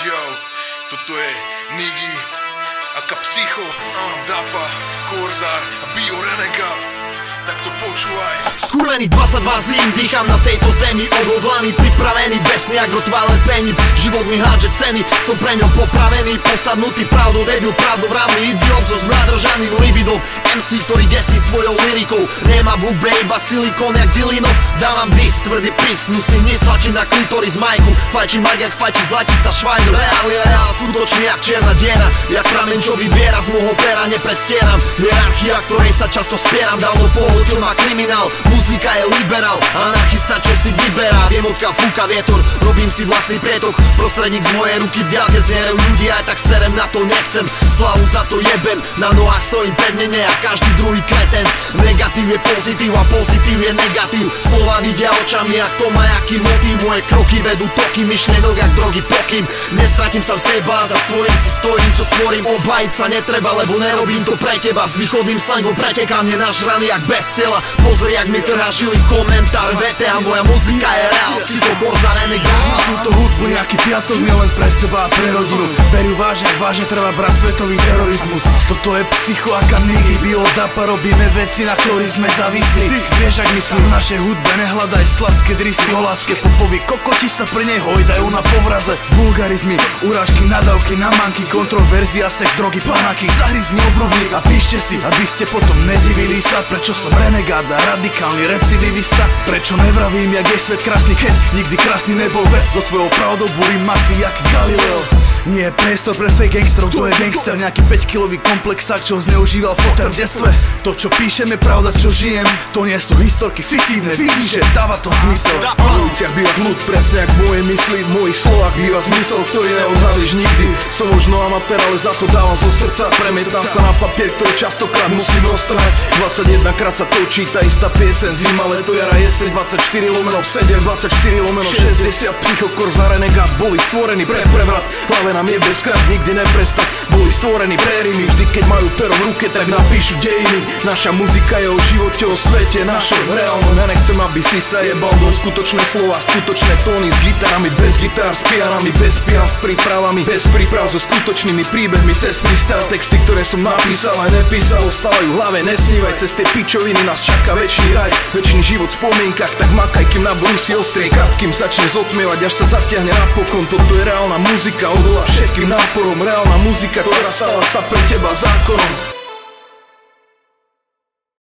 Yo, toto je Nigi, Aka Psycho, Dapa, Korzár Bio Renegade. Tak to počúvaj. Skurvených 22 zím, dýcham na tejto zemi Odhodlaný, pripravený, besný ako tvále pením Život mi hádže ceny, som pre ňom popravený Posadnutý pravdou, debil, pravdovravný idiot So znádržaným libidom MC, ktorý desí svojou lirikou. Nemá v hube iba silikón jak dilino. Dávam dis, tvrdý pis, nusný hnis Tlačím na klitoris majku, fajčím ak jak fajčí zlatica švajdu Reál je reál, skutočný jak čierna diera Jak pramen, čo vybiera z môjho pera Nepredstieram. Hierarchia, ktorej sa často spieram Dávno po to má kriminál. Muzika je liberál, anarchista čo si vyberá. Viem odkiaľ fúka vietor, robím si vlastný prietok. Prostredník z mojej ruky v ďalke znierajú ľudí Aj tak serem na to nechcem, slavu za to jebem Na nohách stojím pevne, ne a každý druhý kreten. Negatív je pozitív a pozitív je negatív. Slova vidia očami a kto má aký motív. Moje kroky vedú toky myšlienok jak drogy pokým. Nestratím sa v seba, za svojím si stojím čo stvorím. Obajiť sa netreba, lebo nerobím to pre teba. S východným slangom pretekám nenažraný jak bez cieľa Pozri, jak mi trhá komentár Vete a. Moja muzika je reál Si to korza renegát Túto hudbu nejaký piatok mi len pre seba a pre rodinu. Berú vážne, ak vážne treba brať svetový terorizmus. Toto je psycho a kamníky biodapa Robíme veci, na ktorých sme závislí. Vieš, ak myslím v našej hudbe Nehľadaj sladké dristy o láske Popovi kokoti sa pre nej hojdajú na povraze. Vulgarizmy, urážky, nadávky, namanky Kontroverzia, sex, drogy, panaky. Zahryzni obrubník a píšte si Aby ste potom nedivili sa, prečo som renegát a radikálny recidivista. Prečo nevravím, jak je svet krásny, keď nikdy krásny nebol vec. So svojou pravdou búrim masy, jak Galileo nie je priestor pre fake gangsterov, to je gangster. Nejaký 5-kilový komplexák, čo zneužíval foter v detstve. To čo píšem je pravda, čo žijem To nie sú historky fiktívne, vidíš, že dáva to zmysel. Na uliciach býva kľud, presne jak moje mysli. V mojich slovách býva zmysel, ktorý neodhalíš nikdy. Som možno amatér, ale za to dávam zo srdca. Premietam sa na papier, ktorý častokrát musím roztrhať 21 krát sa točí tá istá piesen Zima, leto, jara, jeseň. 24 lomeno 7, 24 lomeno 60 Psychokor za renegát boli stvorení pre prevrat. Hlave nám je bezkrát nikdy neprestať. Boli stvorení pre Vždy keď majú pero v ruke tak napíšu dejiny. Naša muzika je o živote, o svete našom reálnom. Ja nechcem aby si sa jebal do skutočné slova. Skutočné tóny s gitarami Bez gitár, s pianami Bez pian, s prípravami. Bez príprav so skutočnými príbehmi Cez freestyle texty, ktoré som napísal aj nepísal. Ostávajú v hlave, nesnívaj Cez tie pičoviny nás čaká väčší raj. Väčší život v spomienkach Tak makaj, kým na brúsi ostrie kým začne zotmievať, až sa zatiahne napokon. Toto je reálna muzika, odolá všetkým náporom Reálna muzika, ktorá stala sa pre teba zákonom